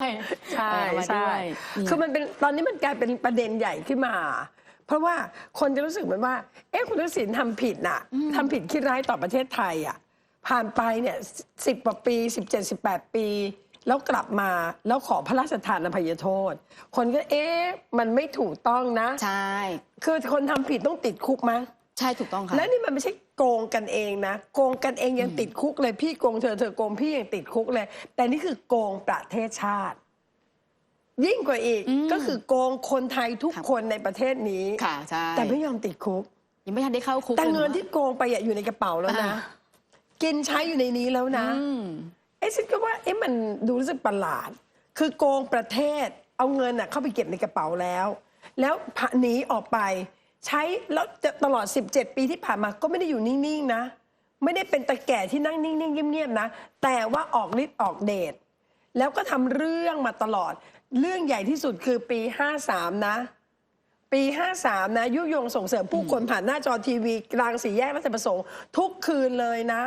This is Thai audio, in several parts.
ใช่ใช่เออมาใช่ด้วยคือมันเป็นตอนนี้มันกลายเป็นประเด็นใหญ่ขึ้นมา เพราะว่าคนจะรู้สึกเหมือนว่า เอ๊ะคุณทักษิณทำผิดน่ะทำผิดคิดร้ายต่อประเทศไทยอะผ่านไปเนี่ยสิบกว่าปีสิบเจ็ดสิบแปดปี แล้วกลับมาแล้วขอพระราชทานอภัยโทษ คนก็เอ๊ะมันไม่ถูกต้องนะ ใช่ คือคนทำผิดต้องติดคุกมั้ย ใช่ถูกต้องค่ะ และนี่มันไม่ใช่โกงกันเองนะ โกงกันเองยังติดคุกเลยพี่โกงเธอเธอโกงพี่ยังติดคุกเลย แต่นี่คือโกงประเทศชาติ ยิ่งกว่าอีกอืม ก็คือโกงคนไทยทุกครับคนในประเทศนี้ ค่ะใช่แต่ไม่ยอมติดคุก ยังไม่ทันได้เข้าคุกแต่ลยเงินอะที่โกงไปอะอยู่ในกระเป๋าแล้วนะอ่ากินใช้อยู่ในนี้แล้วนะ อืมไอ้ฉันก็ว่าเอ๊ะมันดูรู้สึกประหลาด คือโกงประเทศเอาเงินน่ะเข้าไปเก็บในกระเป๋าแล้ว แล้วหนีออกไป ใช้แล้วตลอด 17 ปีที่ผ่านมาก็ไม่ได้อยู่นิ่งๆนะ ไม่ได้เป็นตะแก่ที่นั่งนิ่งๆเงียบๆนะ แต่ว่าออกฤทธิ์ออกเดชแล้วก็ทำเรื่องมาตลอด เรื่องใหญ่ที่สุดคือปี 53 นะ ปี 53 นะ ยุยงส่งเสริมผู้คนผ่านหน้าจอทีวี กลางสี่แยกราชประสงค์ ทุกคืนเลยนะ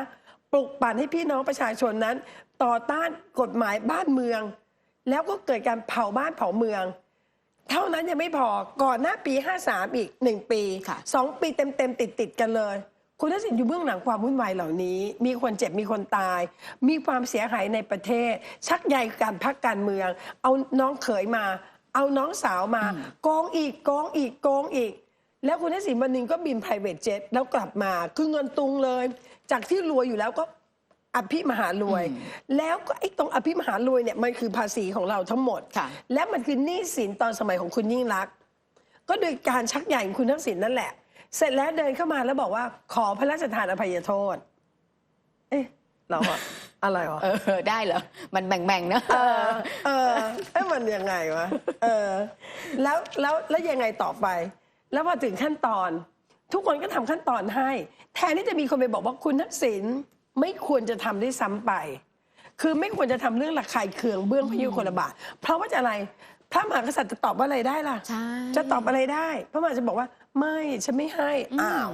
ปลุกปั่นให้พี่น้องประชาชนนั้น ต่อต้านกฎหมายบ้านเมือง แล้วก็เกิดการเผาบ้านเผาเมือง เท่านั้นยังไม่พอก่อนหน้าปี 53 อีก 1 ปี ค่ะ 2 ปีเต็ม ๆ ติด ๆ กันเลย คุณทักษิณอยู่เบื้องหลังความวุ่นวายเหล่านี้ มีคนเจ็บมีคนตาย มีความเสียหายในประเทศ ชักใยการพักการเมือง เอาน้องเขยมา เอาน้องสาวมาโกงอีกโกงอีกโกงอีก แล้วคุณทักษิณวันหนึ่งก็บิน private jet แล้วกลับมา คือเงินตุงเลย จากที่รวยอยู่แล้วก็ อภิมหารวย แล้วก็ไอ้ตรงอภิมหารวยเนี่ยมันคือภาษีของเราทั้งหมด ค่ะ และมันคือหนี้สินตอนสมัยของคุณยิ่งรักษณ์ก็โดยการชักใหญ่ของคุณทักษิณนั่นแหละ เสร็จแล้วเดินเข้ามาแล้วบอกว่าขอพระราชทานอภัยโทษ เอ๊ะเราอะ อะไรวะ เออ ได้เหรอ มันแบ่งๆนะ เออ เออเอ้ยมันยังไงวะ เออ แล้ว แล้ว แล้วยังไงต่อไป แล้วพอถึงขั้นตอน ทุกคนก็ทำขั้นตอนให้ แทนที่จะมีคนไปบอกว่าคุณทักษิณ ไม่ควรจะทำด้วยซ้ำไป คือไม่ควรจะทำเรื่องระคายเคืองเบื้องพระยุคลบาท เพราะว่าจะอะไรพระมหากษัตริย์จะตอบว่าอะไรได้ล่ะใช่จะตอบอะไรได้ พระมหากษัตริย์จะบอกว่าไม่ฉันไม่ให้อ้าว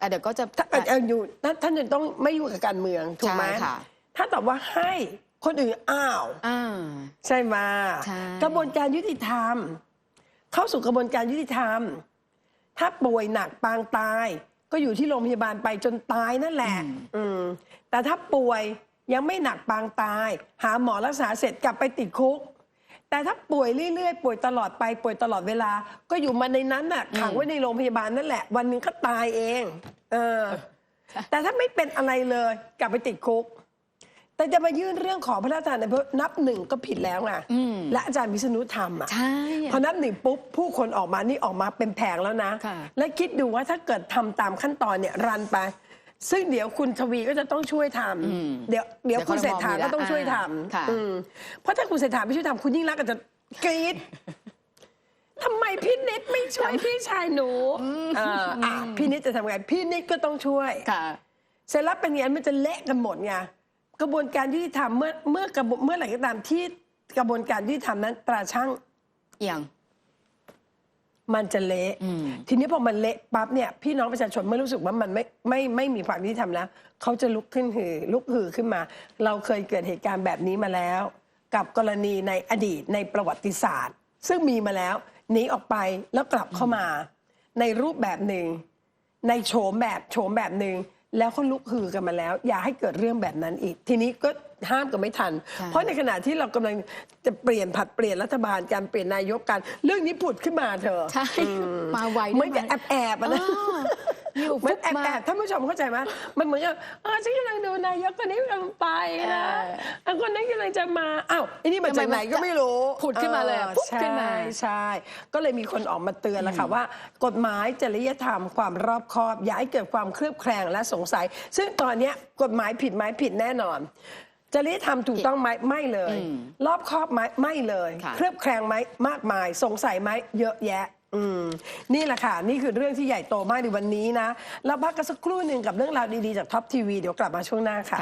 อะเดี๋ยวก็จะถ้าเกิดเอาอยู่ท่านท่านจะต้องไม่ยุ่งกับการเมืองถูกไหมใช่ค่ะถ้าตอบว่าให้คนอื่นอ้าวอ่าใช่ไหมใช่กระบวนการยุติธรรม เข้าสู่กระบวนการยุติธรรม ถ้าป่วยหนักปางตาย ก็อยู่ที่โรงพยาบาลไปจนตายนั่นแหละ อืม แต่ถ้าป่วยยังไม่หนักปางตาย หาหมอรักษาเสร็จกลับไปติดคุก แต่ถ้าป่วยเรื่อยๆ ป่วยตลอดไปป่วยตลอดเวลา ก็อยู่มาในนั้นน่ะขังไว้ในโรงพยาบาลนั่นแหละ วันหนึ่งก็ตายเอง เออ แต่ถ้าไม่เป็นอะไรเลย กลับไปติดคุก แต่จะมายื่นเรื่องขอพระราชทานอภัยนับหนึ่งก็ผิดแล้วไงอืมและอาจารย์วิษณุทำอะใช่ พอนับหนึ่งปุ๊บผู้คนออกมานี่ออกมาเป็นแผงแล้วนะ ค่ะ และคิดดูว่าถ้าเกิดทำตามขั้นตอนเนี่ยรันไป ซึ่งเดี๋ยวคุณทวีก็จะต้องช่วยทำเดี๋ยวเดี๋ยวเดี๋ยวคุณเศรษฐาครมมีก็ต้องช่วยทค่ะำอืมเพราะถ้าคุณเศรษฐาไม่ช่วยทำคุณยิ่งรักษณ์ก็จะกรี๊ดทำไมพี่นิดไม่ช่วยพี่ชายหนูเอ่ออะพี่นิดจะทำไงพี่นิดก็ต้องช่วย ค่ะ เสร็จแล้วเป็นไงมันจะเละกันหมดไง กระบวนการยุติธรรมเมื่อเมื่อกระบวนเมื่อไหร่ก็ตามที่กระบวนการยุติธรรมนั้น ตราช่างเอียง มันจะเละอืม ทีนี้พอมันเละปั๊บเนี่ยพี่น้องประชาชนเมื่อรู้สึกว่ามันไม่ไม่ไม่มีความยุติธรรมแล้วเขาจะลุกขึ้นหือ ลุกหือขึ้นมา เราเคยเกิดเหตุการณ์แบบนี้มาแล้ว กับกรณีในอดีตในประวัติศาสตร์ ซึ่งมีมาแล้วหนีออกไปแล้วกลับเข้ามา ในรูปแบบหนึ่ง ในโฉมแบบโฉมแบบหนึ่ง แล้วเขาลุกฮือกันมาแล้ว อย่าให้เกิดเรื่องแบบนั้นอีก ทีนี้ก็ ห้ามกันไม่ทันใช่เพราะในขณะที่เรากำลังจะเปลี่ยนผัดเปลี่ยนรัฐบาลการเปลี่ยนนายกกัน เรื่องนี้ผุดขึ้นมาเถอะใช่อืมมาไวเหมือนด้วยกับแอบแอบๆอะนะเอออยู่เหมือนปุ๊บแอบมาแอบท่านผู้ชมเข้าใจไหมมันเหมือนกับเออฉันกำลังดูนายกคนนี้กำลังไปนะเอออันคนนั้นกำลังจะมาอ้าวไอ้นี่มาจากไหนก็ไม่รู้ผุดขึ้นมาเลยอะออปุ๊บขึ้นมาใช่ใช่ก็เลยมีคนออกมาเตือนแล้วค่ะว่า กฎหมายจริยธรรมความรอบคอบ อย่าให้เกิดความเคลือบแคลงและสงสัย ซึ่งตอนเนี้ยกฎหมายผิดไหมผิดแน่นอน จริยธรรมถูกต้องไหมไม่เลยอืมรอบคอบไหมไม่เลยค่ะเคลือบแคลงไหมมากมาย สงสัยไหมเยอะแยะ อืม นี่แหละค่ะ นี่คือเรื่องที่ใหญ่โตมากในวันนี้นะ แล้วพักกันสักครู่หนึ่งกับเรื่องราวดีๆ จากท็อปทีวีเดี๋ยวกลับมาช่วงหน้าค่ะ